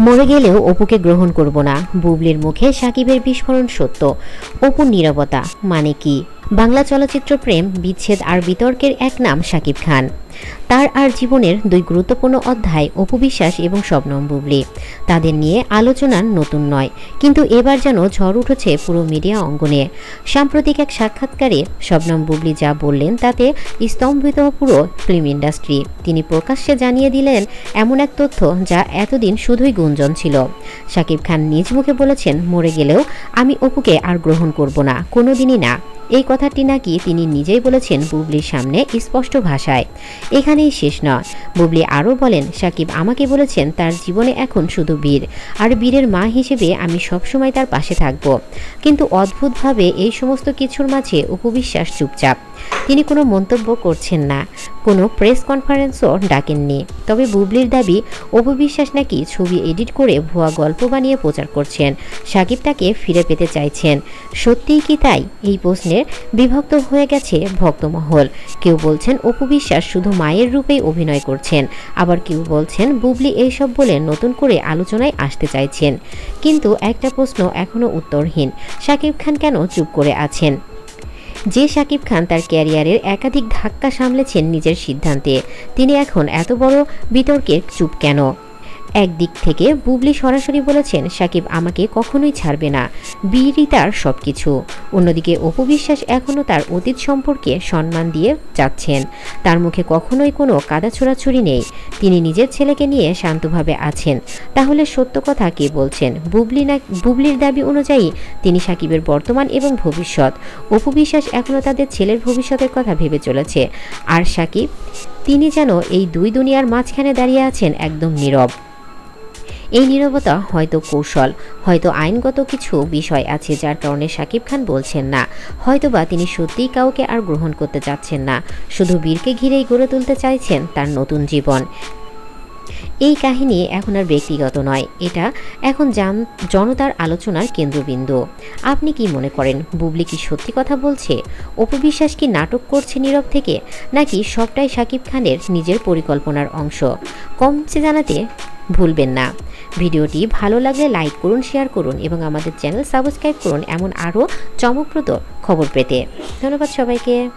মরে গেলেও অপুকে গ্রহণ করব না। বুবলির মুখে সাকিবের বিস্ফোরণ সত্য। অপুর নিরবতা মানে কি? বাংলা চলচ্চিত্র প্রেম, বিচ্ছেদ আর বিতর্কের এক নাম সাকিব খান। তার আর জীবনের দুই গুরুত্বপূর্ণ অধ্যায় অপু বিশ্বাস এবং শবনম বুবলি। তাদের নিয়ে আলোচনা নতুন নয়, কিন্তু এবার যেন ঝড় উঠেছে পুরো মিডিয়া অঙ্গনে। সাম্প্রতিক এক সাক্ষাৎকারে শবনম বুবলি যা বললেন, তাতে স্তম্ভিত পুরো ফিল্ম ইন্ডাস্ট্রি। তিনি প্রকাশ্যে জানিয়ে দিলেন, এমন এক তথ্য যা এতদিন শুধুই গুঞ্জন ছিল। শাকিব খান নিজ মুখে বলেছেন, মরে গেলেও আমি অপুকে আর গ্রহণ করব না, কোনোদিনই না। এই কথাটি নাকি তিনি নিজেই বলেছেন বুবলির সামনে স্পষ্ট ভাষায়। এখানেই শেষ নয়। বুবলি আরও বলেন, সাকিব আমাকে বলেছেন তার জীবনে এখন শুধু বীর। আর বীরের মা হিসেবে আমি সবসময় তার পাশে থাকব। কিন্তু অদ্ভুতভাবে এই সমস্ত কিছুর মাঝে উপবিশ্বাস চুপচাপ। তিনি কোনো মন্তব্য করছেন না। কোনো প্রেস কনফারেন্সও ডাকেননি। তবে বুবলির দাবি, অপবিশ্বাস নাকি ছবি এডিট করে ভুয়া গল্প বানিয়ে প্রচার করছেন। সাকিব তাকে ফিরে পেতে চাইছেন। সত্যিই কি তাই? এই প্রশ্নের বিভক্ত হয়ে গেছে ভক্তমহল। কেউ বলছেন অপবিশ্বাস শুধু মায়ের রূপেই অভিনয় করছেন। আবার কেউ বলছেন বুবলি এইসব বলে নতুন করে আলোচনায় আসতে চাইছেন। কিন্তু একটা প্রশ্ন এখনও উত্তরহীন। সাকিব খান কেন চুপ করে আছেন? যে শাকিব খান তার ক্যারিয়ারের একাধিক ধাক্কা সামলেছেন নিজের সিদ্ধান্তে, তিনি এখন এত বড় বিতর্কের চুপ কেন? একদিক থেকে বুবলি সরাসরি বলেছেন, সাকিব আমাকে কখনোই ছাড়বে না। বীরই তার সব কিছু অন্যদিকে অপবিশ্বাস এখনও তার অতীত সম্পর্কে সম্মান দিয়ে যাচ্ছেন। তার মুখে কখনোই কোনো কাদা ছোড়াছুরি নেই। তিনি নিজের ছেলেকে নিয়ে শান্তভাবে আছেন। তাহলে সত্য কথা কে বলছেন? বুবলি না বুবলির দাবি অনুযায়ী তিনি সাকিবের বর্তমান এবং ভবিষ্যৎ। অপবিশ্বাস এখনও তাদের ছেলের ভবিষ্যতের কথা ভেবে চলেছে। আর সাকিব, তিনি যেন এই দুই দুনিয়ার মাঝখানে দাঁড়িয়ে আছেন একদম নীরব। এই নীরবতা হয়তো কৌশল, হয়তো আইনগত কিছু বিষয় আছে যার কারণে সাকিব খান বলছেন না। হয়তোবা তিনি সত্যিই কাউকে আর গ্রহণ করতে চাচ্ছেন না, শুধু বীরকে ঘিরেই গড়ে তুলতে চাইছেন তার নতুন জীবন। এই কাহিনী এখন আর ব্যক্তিগত নয়, এটা এখন জান, জনতার আলোচনার কেন্দ্রবিন্দু। আপনি কি মনে করেন বুবলি কি সত্যি কথা বলছে? অপবিশ্বাস কি নাটক করছে নীরব থেকে, নাকি সবটাই সাকিব খানের নিজের পরিকল্পনার অংশ? কমছে জানাতে ভুলবেন না। ভিডিওটি ভালো লাগলে লাইক করুন, শেয়ার করুন এবং আমাদের চ্যানেল সাবস্ক্রাইব করুন, এমন আরও চমকপ্রদ খবর পেতে। ধন্যবাদ সবাইকে।